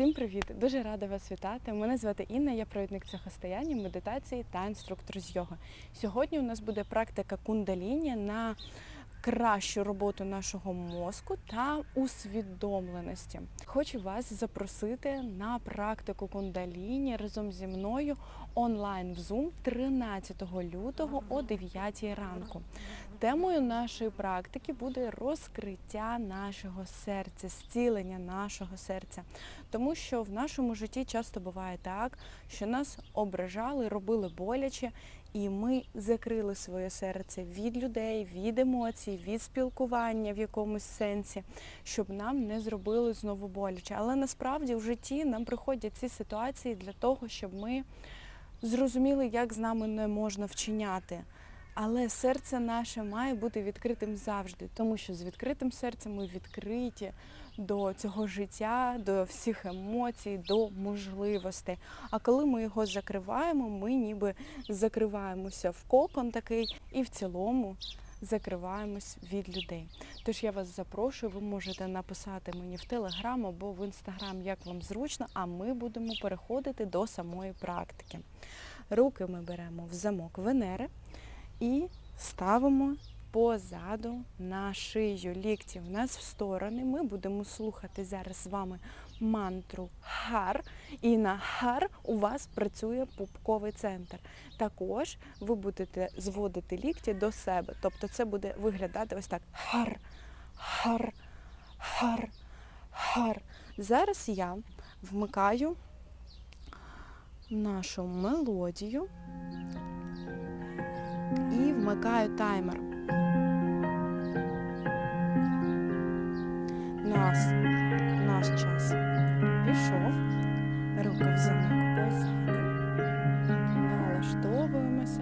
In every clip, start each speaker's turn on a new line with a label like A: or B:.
A: Всім привіт! Дуже рада вас вітати. Мене звати Інна, я провідник цехостояння, медитації та інструктор з йоги. Сьогодні у нас буде практика кундаліні на кращу роботу нашого мозку та усвідомленості. Хочу вас запросити на практику кундаліні разом зі мною онлайн в Zoom 13 лютого о 9 ранку. Темою нашої практики буде розкриття нашого серця, зцілення нашого серця. Тому що в нашому житті часто буває так, що нас ображали, робили боляче, і ми закрили своє серце від людей, від емоцій, від спілкування в якомусь сенсі, щоб нам не зробили знову боляче. Але насправді в житті нам приходять ці ситуації для того, щоб ми зрозуміли, як з нами не можна вчиняти. Але серце наше має бути відкритим завжди, тому що з відкритим серцем ми відкриті до цього життя, до всіх емоцій, до можливостей. А коли ми його закриваємо, ми ніби закриваємося в кокон такий і в цілому закриваємось від людей. Тож я вас запрошую, ви можете написати мені в Телеграм або в Інстаграм, як вам зручно, а ми будемо переходити до самої практики. Руки ми беремо в замок Венери і ставимо позаду на шию. Лікті в нас в сторони. Ми будемо слухати зараз з вами мантру хар. І на хар у вас працює пупковий центр. Також ви будете зводити лікті до себе. Тобто це буде виглядати ось так: хар, хар, хар, хар. Зараз я вмикаю нашу мелодію і вмикаю таймер. Нас, наш час пішов, руки в замок позаду, налаштовуємося,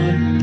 A: time.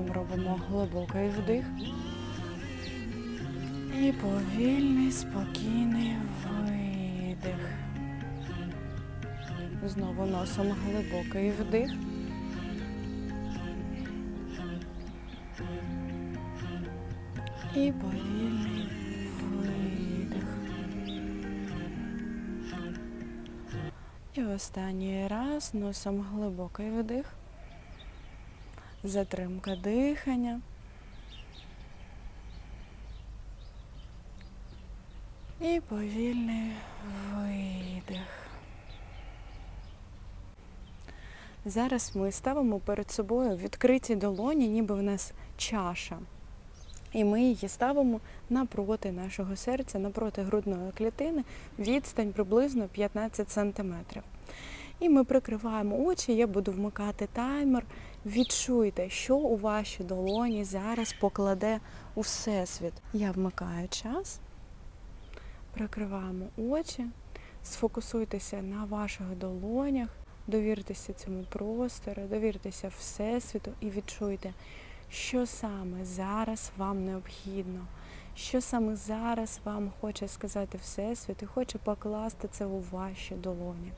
A: Носом робимо глибокий вдих. І повільний, спокійний видих. Знову носом глибокий вдих. І повільний видих. І останній раз носом глибокий вдих. Затримка дихання. І повільний видих. Зараз ми ставимо перед собою відкриті долоні, ніби в нас чаша. І ми її ставимо напроти нашого серця, напроти грудної клітини, відстань приблизно 15 см. І ми прикриваємо очі, я буду вмикати таймер. Відчуйте, що у вашій долоні зараз покладе у всесвіт. Я вмикаю час, прикриваємо очі, сфокусуйтеся на ваших долонях, довіртеся цьому простору, довіртеся Всесвіту і відчуйте, що саме зараз вам необхідно, що саме зараз вам хоче сказати Всесвіт і хоче покласти це у ваші долоні.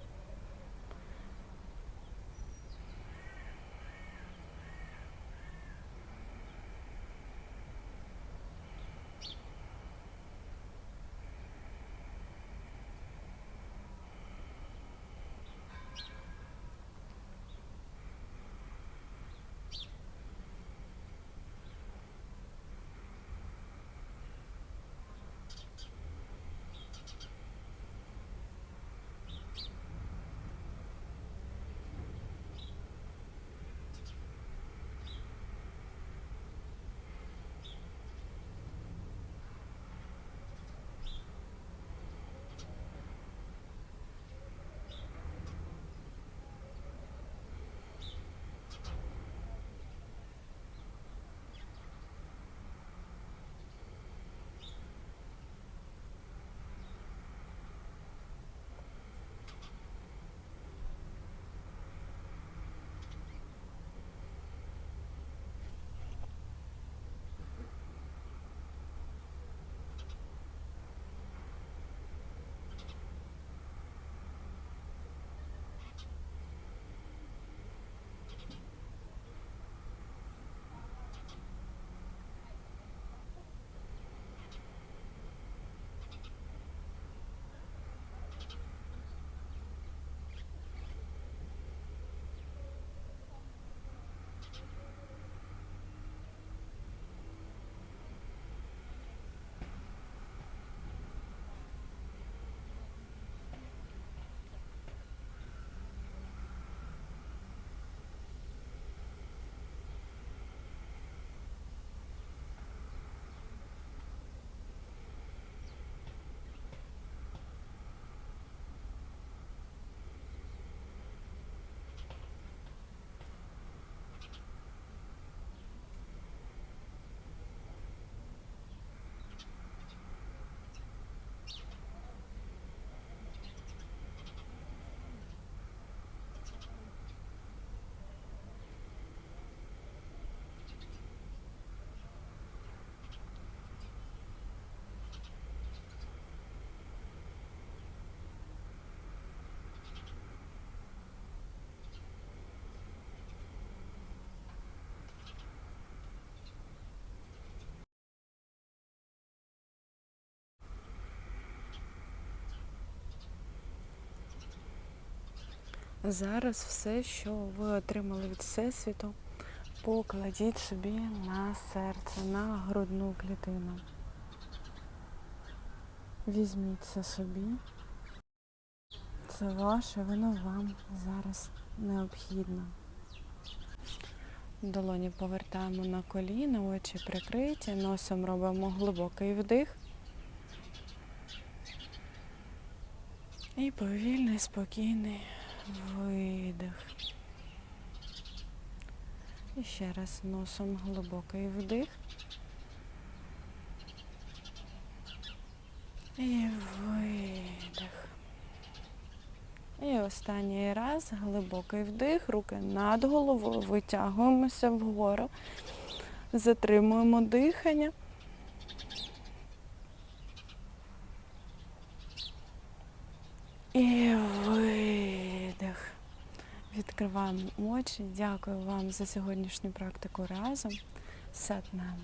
A: Зараз все, що ви отримали від Всесвіту, покладіть собі на серце, на грудну клітину. Візьміть це собі. Це ваше, воно вам зараз необхідно. Долоні повертаємо на коліна, очі прикриті, носом робимо глибокий вдих. І повільний, спокійний видих. І ще раз носом глибокий вдих. І видих. І останній раз. Глибокий вдих, руки над головою, витягуємося вгору, затримуємо дихання. І видих. Відкриваємо очі. Дякую вам за сьогоднішню практику разом. Сатнам.